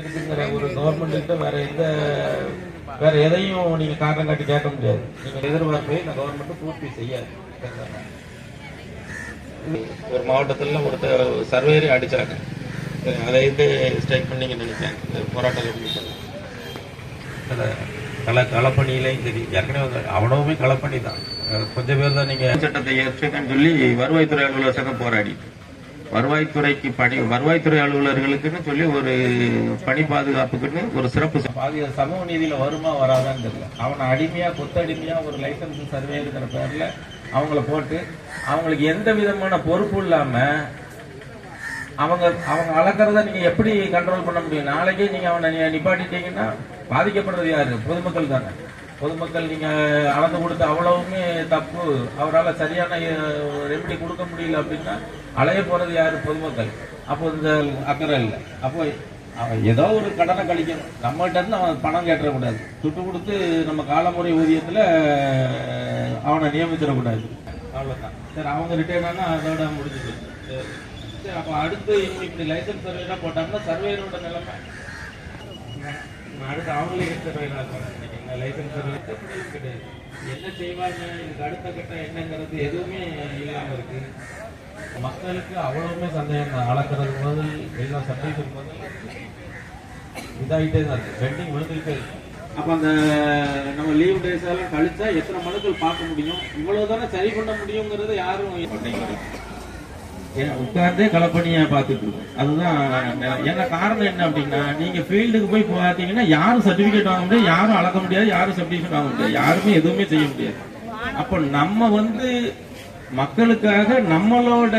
இருக்குங்கிற ஒரு கவர்மெண்ட்டு வேற எந்த வேற எதையும் நீங்க காரணம் காட்டி கேட்க முடியாது. நீங்க எதிர்பார்ப்பை இந்த கவர்மெண்ட் பூர்த்தி செய்யாது ஒரு மாவட்டத்தில் ஒருத்தர் சர்வேரி அடிச்சாங்க. அதை வந்து ஸ்ட்ரைக் பண்ணீங்க நினைக்கிறேன். இந்த போராட்டம் எப்படி பண்ண கள களப்பணியிலையும் சரி ஏற்கனவே வந்து அவ்வளவுமே களப்பணி தான். கொஞ்சம் பேர் தான் நீங்க சட்டத்தை ஏற்றுக்கன்னு சொல்லி வருவாய்த்துறை அலுவலர் சங்கம் போராடி. வருவாய்த்துறைக்கு பணி வருவாய்த்துறை அலுவலர்களுக்குன்னு சொல்லி ஒரு பணி பாதுகாப்புக்குன்னு ஒரு சிறப்பு ச- பாதி சமூக நீதியில வருமா வராதான்னு தெரியல. அவனை அடிமையா கொத்தடிமையா ஒரு லைசன்ஸ் சர்வே இருக்கிற பேர்ல அவங்கள போட்டு அவங்களுக்கு எந்த விதமான பொறுப்பு இல்லாம அவங்க அவங்க அளக்கிறத நீங்க எப்படி கண்ட்ரோல் பண்ண முடியும்? நாளைக்கே நீங்க அவனை நிப்பாட்டிட்டீங்கன்னா பாதிக்கப்படுறது யாரு? பொதுமக்கள் தானே. பொதுமக்கள் நீங்க அளந்து கொடுத்த அவ்வளவுமே தப்பு. அவரால் சரியான ரெமெடி கொடுக்க முடியல அப்படின்னா அலைய போறது யாரு? பொதுமக்கள். அப்போ இந்த அக்கறை இல்லை. அப்போ அவன் ஏதோ ஒரு கடனை கழிக்கணும். நம்மகிட்ட இருந்து அவன் பணம் கேட்டுறக்கூடாது. துட்டு கொடுத்து நம்ம காலமுறை ஊதியத்தில் அவனை நியமிச்சிடக்கூடாது. அவ்வளோதான் சரி அவங்க ரிட்டையர் ஆனால் அதோட முடிஞ்சது. சரி அப்போ அடுத்து இவங்க இப்படி லைசன்ஸ் சர்வேலாம் போட்டாங்கன்னா சர்வேரோட நிலைமை? அடுத்து அவங்களே இருக்காங்க லைசன்ஸ் கிடையாது. என்ன செய்வாங்க இதுக்கு அடுத்த கட்டம் என்னங்கிறது எதுவுமே இல்லாம இருக்கு. மக்களுக்கு அவ்வளவுமே சந்தேகம் தான். அளக்கிறது முதல் எல்லாம் சர்டிஃபிகேட் முதல் இதாகிட்டே தான் இருக்கு. பெண்டிங் விழுந்துகிட்டே இருக்கு. அப்போ அந்த நம்ம லீவ் டேஸ் எல்லாம் கழிச்சா எத்தனை மனுக்கள் பார்க்க முடியும்? இவ்வளவு தானே சரி பண்ண முடியுங்கிறது யாரும் உட்கார்ந்தே களப்பணியா பார்த்துட்டு இருக்கோம். அதுதான் என்ன காரணம் என்ன அப்படின்னா நீங்க ஃபீல்டுக்கு போய் பார்த்தீங்கன்னா யாரும் சர்டிபிகேட் வாங்க முடியாது யாரும் அளக்க முடியாது யாரும் சர்டிபிகேட் வாங்க முடியாது யாருமே எதுவுமே செய்ய முடியாது. அப்போ நம்ம வந்து மக்களுக்காக நம்மளோட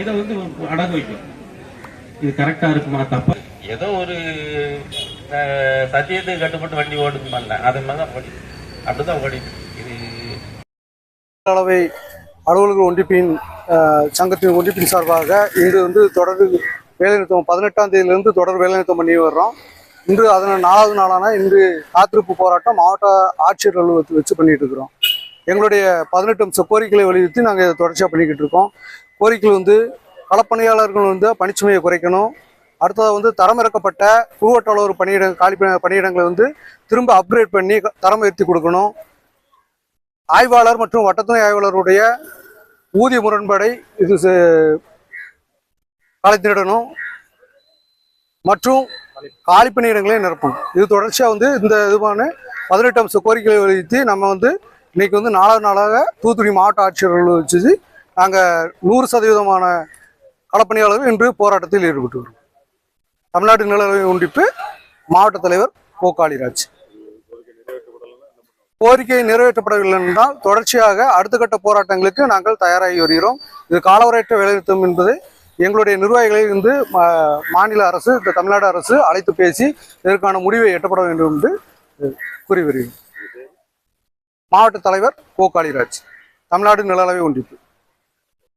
இதை வந்து அடகு வைக்கணும். இது கரெக்டா இருக்குமா தப்பா? ஏதோ ஒரு சத்தியத்துக்கு கட்டுப்பட்டு வண்டி ஓடுது பண்ணல அது மாதிரி தான் ஓடி அப்படிதான் ஓடிட்டு இது அளவை அலுவலர்கள் ஒன்றிப்பின் சங்கத்தின் ஒன்றிப்பின் சார்பாக இன்று வந்து தொடர் வேலைநிறுத்தம் பதினெட்டாம் தேதியிலிருந்து தொடர் வேலைநிறுத்தம் பண்ணி வர்றோம். இன்று அதன் நாலாவது நாளான இன்று காத்திருப்பு போராட்டம் மாவட்ட ஆட்சியர் அலுவலகத்தில் வச்சு பண்ணிட்டு இருக்கிறோம். எங்களுடைய பதினெட்டு அம்ச கோரிக்கைகளை வலியுறுத்தி நாங்கள் இதை தொடர்ச்சியாக பண்ணிக்கிட்டு இருக்கோம். கோரிக்கைகள் வந்து களப்பணியாளர்கள் வந்து பணிச்சுமையை குறைக்கணும். அடுத்தது வந்து தரமிறக்கப்பட்ட குழுவட்டாளர் பணியிட காலி பணியிடங்களை வந்து திரும்ப அப்கிரேட் பண்ணி தரம் உயர்த்தி கொடுக்கணும். ஆய்வாளர் மற்றும் வட்டத்துணை ஆய்வாளருடைய ஊதிய முரண்பாடை இது செ- கலைத்திடணும் மற்றும் காலிப்பணியிடங்களை நிரப்பணும். இது தொடர்ச்சியாக வந்து இந்த இதுவான பதினெட்டு அம்ச கோரிக்கைகளை வலியுறுத்தி நம்ம வந்து இன்னைக்கு வந்து நாலாவது நாளாக தூத்துக்குடி மாவட்ட ஆட்சியர்கள் வச்சு நாங்கள் நூறு சதவீதமான களப்பணியாளர்கள் இன்று போராட்டத்தில் ஈடுபட்டு வருவோம். தமிழ்நாடு நிலவை ஒன்றிப்பு மாவட்ட தலைவர் கோ காளிராஜ் கோரிக்கை நிறைவேற்றப்படவில்லை என்றால் தொடர்ச்சியாக அடுத்த கட்ட போராட்டங்களுக்கு நாங்கள் தயாராகி வருகிறோம். இது காலவரையற்ற வேலைநிறுத்தம் என்பது எங்களுடைய நிர்வாகிகளை இருந்து மா- மாநில அரசு இந்த தமிழ்நாடு அரசு அழைத்து பேசி இதற்கான முடிவை எட்டப்பட வேண்டும் என்று கூறி வருகிறோம். மாவட்ட தலைவர் கோ காளிராஜ் தமிழ்நாடு நிலளவை ஒன்றிப்பு